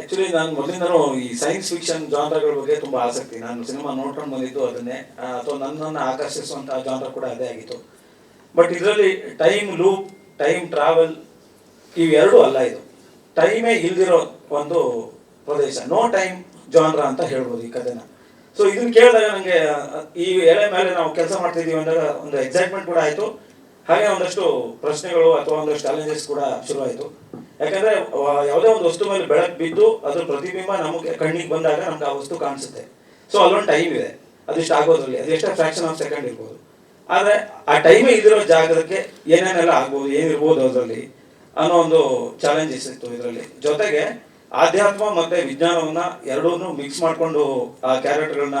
Actually ನಾನು ಮೊದಲಿಂದನೂ ಈ ಸೈನ್ಸ್ ಫಿಕ್ಷನ್ ಜಾನ್ರಗಳ ಬಗ್ಗೆ ತುಂಬಾ ಆಸಕ್ತಿ. ನಾನು ಸಿನಿಮಾ ನೋಡ್ಕೊಂಡು ಬಂದಿದ್ದು ಅದನ್ನೇ. ಅಥವಾ ನನ್ನನ್ನು ಆಕರ್ಷಿಸುವಂತಹ ಜಾನ್ರ ಕೂಡ ಅದೇ ಆಗಿತ್ತು. ಬಟ್ ಇದರಲ್ಲಿ ಟೈಮ್ ಲೂಪ್ ಟೈಮ್ ಟ್ರಾವೆಲ್ ಇವೆರಡೂ ಅಲ್ಲ ಇದು. ಟೈಮೇ ಇಲ್ದಿರೋ ಒಂದು ಪ್ರದೇಶ. ನೋ ಟೈಮ್ ಜಾನ್ರ ಅಂತ ಹೇಳ್ಬೋದು ಈ ಕಥೆನ. ಸೊ ಇದನ್ನ ಕೇಳಿದಾಗ ನನಗೆ ಈ ಎಳೆ ಮೇಲೆ ನಾವು ಕೆಲಸ ಮಾಡ್ತಿದ್ದೀವಿ ಅಂದಾಗ ಒಂದು ಎಕ್ಸೈಟ್ಮೆಂಟ್ ಕೂಡ ಆಯಿತು. ಹಾಗೆ ಒಂದಷ್ಟು ಪ್ರಶ್ನೆಗಳು ಅಥವಾ ಒಂದಷ್ಟು ಚಾಲೆಂಜಸ್ ಕೂಡ ಶುರುವಾಯಿತು. ಯಾಕಂದ್ರೆ ಯಾವುದೋ ಒಂದು ವಸ್ತು ಮೇಲೆ ಬೆಳಕು ಬಿದ್ದು ಅದ್ರ ಪ್ರತಿಬಿಂಬ ನಮಗೆ ಕಣ್ಣಿಗೆ ಬಂದಾಗ ನಮ್ಗೆ ಆ ವಸ್ತು ಕಾಣಿಸುತ್ತೆ. ಸೊ ಅಲ್ಲೊಂದು ಟೈಮ್ ಇದೆ. ಅದಿಷ್ಟು ಆಗೋದ್ರಲ್ಲಿ ಅದೆಷ್ಟೇ ಫ್ರಾಕ್ಷನ್ ಆಫ್ ಸೆಕೆಂಡ್ ಇರ್ಬೋದು. ಆದರೆ, ಆ ಟೈಮೇ ಇದಿರೋ ಜಾಗಕ್ಕೆ ಏನೇನೆಲ್ಲ ಆಗ್ಬೋದು, ಏನಿರ್ಬೋದು ಅದರಲ್ಲಿ ಅನ್ನೋ ಒಂದು ಚಾಲೆಂಜಸ್ ಇತ್ತು ಇದರಲ್ಲಿ. ಜೊತೆಗೆ, ಆಧ್ಯಾತ್ಮ ಮತ್ತೆ ವಿಜ್ಞಾನವನ್ನ ಎರಡನ್ನೂ ಮಿಕ್ಸ್ ಮಾಡಿಕೊಂಡು ಆ ಕ್ಯಾರೆಕ್ಟರ್ಗಳನ್ನ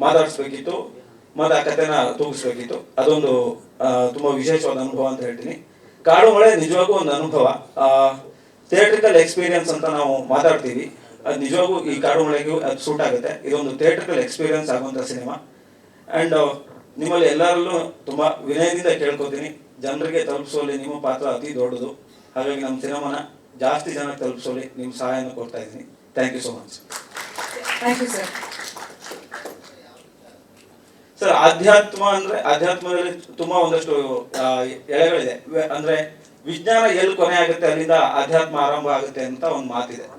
ಮಾತಾಡಿಸ್ಬೇಕಿತ್ತು. ಮತ್ತೆ ಆ ಕಥೆನ ತೂಗಿಸ್ಬೇಕಿತ್ತು. ಅದೊಂದು ತುಂಬಾ ವಿಶೇಷವಾದ ಅನುಭವ ಅಂತ ಹೇಳ್ತೀನಿ. ಕಾಡು ಮಳೆ ನಿಜವಾಗೂ ಒಂದು ಅನುಭವ. ಥಿಯೇಟ್ರಿಕಲ್ ಎಕ್ಸ್ಪೀರಿಯನ್ಸ್ ಅಂತ ನಾವು ಮಾತಾಡ್ತೀವಿ. ಅದು ನಿಜವಾಗೂ ಈ ಕಾಡು ಮಳೆಗೂ ಅದು ಸೂಟ್ ಆಗುತ್ತೆ. ಇದೊಂದು ಥಿಯೇಟ್ರಿಕಲ್ ಎಕ್ಸ್ಪೀರಿಯನ್ಸ್ ಆಗುವಂಥ ಸಿನಿಮಾ. ಆ್ಯಂಡ್ ನಿಮ್ಮಲ್ಲಿ ಎಲ್ಲರಲ್ಲೂ ತುಂಬಾ ವಿನಯದಿಂದ ಕೇಳ್ಕೊತೀನಿ. ಜನರಿಗೆ ತಲುಪಿಸೋಲಿ ನಿಮ್ಮ ಪಾತ್ರ ಅತಿ ದೊಡ್ಡದು. ಹಾಗಾಗಿ ನಮ್ಮ ಸಿನಿಮಾನ ಜಾಸ್ತಿ ಜನ ತಲುಪಿಸೋಲಿ ನಿಮ್ಮ ಸಹಾಯನ ಕೊಡ್ತಾ ಇದ್ದೀನಿ. Thank you so much thank you sir sir, ಆಧ್ಯಾತ್ಮ ಅಂದ್ರೆ ಆಧ್ಯಾತ್ಮದಲ್ಲಿ ತುಂಬಾ ಒಂದಷ್ಟು ಎಳೆಗಳಿದೆ. ಅಂದ್ರೆ ವಿಜ್ಞಾನ ಎಲ್ಲಿ ಕೊನೆ ಆಗುತ್ತೆ ಅಲ್ಲಿಂದ ಆಧ್ಯಾತ್ಮ ಆರಂಭ ಆಗುತ್ತೆ ಅಂತ ಒಂದು ಮಾತಿದೆ.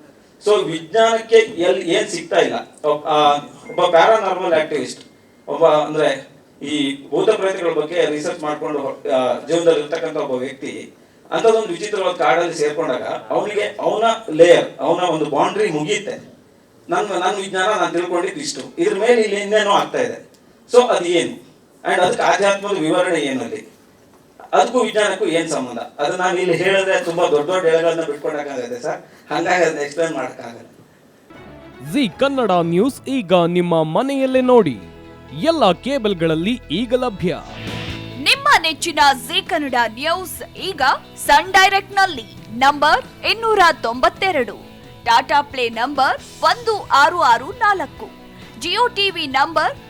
ಸೊ ವಿಜ್ಞಾನಕ್ಕೆ ಎಲ್ಲಿ ಏನ್ ಸಿಗ್ತಾ ಇಲ್ಲ. ಒಬ್ಬ- ಪ್ಯಾರಾನಾರ್ಮಲ್ ಆಕ್ಟಿವಿಸ್ಟ್ ಒಬ್ಬ ಅಂದ್ರೆ ಈ ಭೂತ ಪ್ರೇತಗಳ ಬಗ್ಗೆ ರಿಸರ್ಚ್ ಮಾಡ್ಕೊಂಡು ಜೀವನದಲ್ಲಿ ಇರ್ತಕ್ಕಂಥ ಒಬ್ಬ ವ್ಯಕ್ತಿ, ಅಂಥದ್ದೊಂದು ವಿಚಿತ್ರವಾದ ಕಾಡಲ್ಲಿ ಸೇರ್ಕೊಂಡಾಗ ಅವನಿಗೆ ಅವನ ಲೇಯರ್ ಅವನ ಒಂದು ಬೌಂಡ್ರಿ ಮುಗಿಯುತ್ತೆ. ನನ್ನ ನನ್ನ ವಿಜ್ಞಾನ ನಾನು ತಿಳ್ಕೊಂಡಿದ್ದು ಇಷ್ಟು. ಇದ್ರ ಮೇಲೆ ಇಲ್ಲಿ ಇನ್ನೇನೋ ಆಗ್ತಾ ಇದೆ. ಸೊ ಅದು ಏನು? ಅಂಡ್ ಅದಕ್ಕೆ ಆಧ್ಯಾತ್ಮದ ವಿವರಣೆ ಏನಲ್ಲಿ ಅದಕ್ಕೂ ವಿಜ್ಞಾನಕ್ಕೂ ಏನು ಸಂಬಂಧ? ಅದು ನಾನು ಇಲ್ಲಿ ಹೇಳಿದ್ರೆ ತುಂಬಾ ದೊಡ್ಡ ದೊಡ್ಡ ಹೇಳಗಳನ್ನ ಬಿಟ್ಕೊಡಕ್ಕಾಗತ್ತೆ ಸರ್. ಹಂಗಾಗಿ ಅದನ್ನ ಎಕ್ಸ್ಪ್ಲೈನ್ ಮಾಡೋಕ್ಕಾಗಲ್ಲ. ಜಿ ಕನ್ನಡ ನ್ಯೂಸ್ ಈಗ ನಿಮ್ಮ ಮನೆಯಲ್ಲೇ ನೋಡಿ. ಎಲ್ಲ ಕೇಬಲ್ಗಳಲ್ಲಿ ಈಗ ಲಭ್ಯ. ನಿಮ್ಮ ನೆಚ್ಚಿನ ಜಿ ಕನ್ನಡ ನ್ಯೂಸ್ ಈಗ ಸನ್ ಡೈರೆಕ್ಟ್ನಲ್ಲಿ ನಂಬರ್ ಇನ್ನೂರ ತೊಂಬತ್ತೆರಡು. ಟಾಟಾ ಪ್ಲೇ ನಂಬರ್ ಒಂದು ಆರು ಆರು ನಾಲ್ಕು. Jio TV number